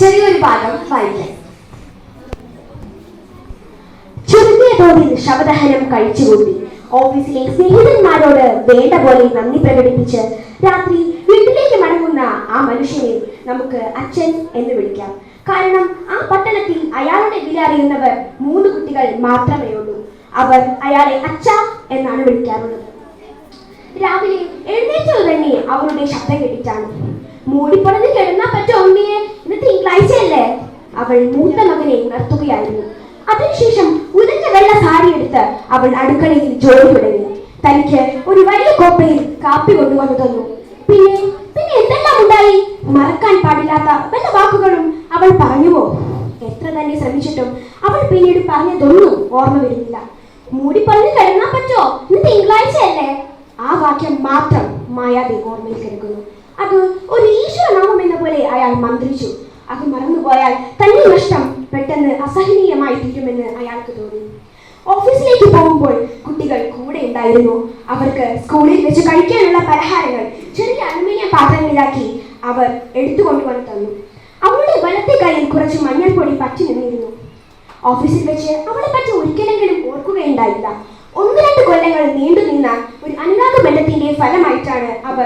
ചെറിയൊരു ഭാഗം വായിക്കാം. ചുരുങ്ങിയ തോതിൽ ശബദഹനം കഴിച്ചുകൂട്ടി. ഓഫീസിലെ സ്നേഹിതന്മാരോട് വേണ്ട പോലെ നന്ദി പ്രകടിപ്പിച്ച് രാത്രി വീട്ടിലേക്ക് മടങ്ങുന്ന ആ മനുഷ്യനെ നമുക്ക് അച്ഛൻ എന്ന് വിളിക്കാം. കാരണം ആ പട്ടണത്തിൽ അയാളുടെ വില അറിയുന്നവർ മൂന്ന് കുട്ടികൾ മാത്രമേ ഉള്ളൂ. അവർ അയാളെ അച്ഛ എന്നാണ് വിളിക്കാറുള്ളത്. രാവിലെ എഴുന്നേറ്റത് തന്നെ അവരുടെ ശബ്ദം കേട്ടിട്ടാണ്. മൂടിപ്പടന്ന് കിടന്നാ പറ്റോ ഉണ്ണിയെ? അവൾ മൂത്ത മകനെ ഉണർത്തുകയായിരുന്നു. അതിനുശേഷം ഉരഞ്ഞ വെള്ള സാരി എടുത്ത് അവൾ അടുക്കളയിൽ ജോലി തുടങ്ങി. തനിക്ക് ഒരു വലിയ കോപ്പയിൽ കാപ്പി കൊണ്ടുവന്നു തന്നു. പിന്നെ പിന്നെ എന്തെല്ലാം ഉണ്ടായി? മറക്കാൻ പാടില്ലാത്ത വല്ല വാക്കുകളും അവൾ പറഞ്ഞുവോ? എത്ര തന്നെ ശ്രമിച്ചിട്ടും അവൾ പിന്നീട് പറഞ്ഞതൊന്നും ഓർമ്മ വരുന്നില്ല. മൂടിപ്പറഞ്ഞ് കിടന്നാ പറ്റോ ഇന്ന് തിങ്കളാഴ്ചയല്ലേ? ആ വാക്യം മാത്രം മായാതെ ഓർമ്മയിൽ കിടക്കുന്നു അത് ഒരു ഈശ്വരനാമം എന്ന പോലെ അയാൾ മന്ത്രിച്ചു. മറന്നുപോയാൽ തന്നെ നഷ്ടം പെട്ടെന്ന് അസഹനീയമായി തീരുമെന്ന് അയാൾക്ക് തോന്നി. ഓഫീസിലേക്ക് പോകുമ്പോൾ കുട്ടികൾ കൂടെ ഉണ്ടായിരുന്നു. അവർക്ക് സ്കൂളിൽ വെച്ച് കഴിക്കാനുള്ള പലഹാരങ്ങൾ ചെറിയ അലുമിനിയം പാത്രങ്ങളിലാക്കി അവർ എടുത്തുകൊണ്ടുവന്ന് തന്നു. അവളുടെ വലത്തെ കയ്യിൽ കുറച്ച് മഞ്ഞൾപ്പൊടി പറ്റി നിന്നിരുന്നു. ഓഫീസിൽ വെച്ച് അവളെ പറ്റി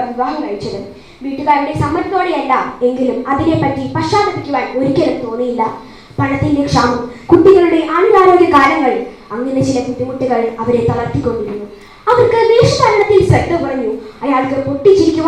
വിവാഹം കഴിച്ചത്. വീട്ടുകാരുടെ സമ്മതത്തോടെയല്ല എങ്കിലും അതിനെപ്പറ്റി പശ്ചാത്തപിക്കുവാൻ ഒരിക്കലും തോന്നിയില്ല. പണത്തിന്റെ ക്ഷാമം കുട്ടികളുടെ ആണുകാരോഗ്യ കാലങ്ങൾ അങ്ങനെ ചില ബുദ്ധിമുട്ടുകൾ അവരെ തളർത്തിക്കൊണ്ടിരുന്നു. അവർക്ക് വേഷധാരണത്തിൽ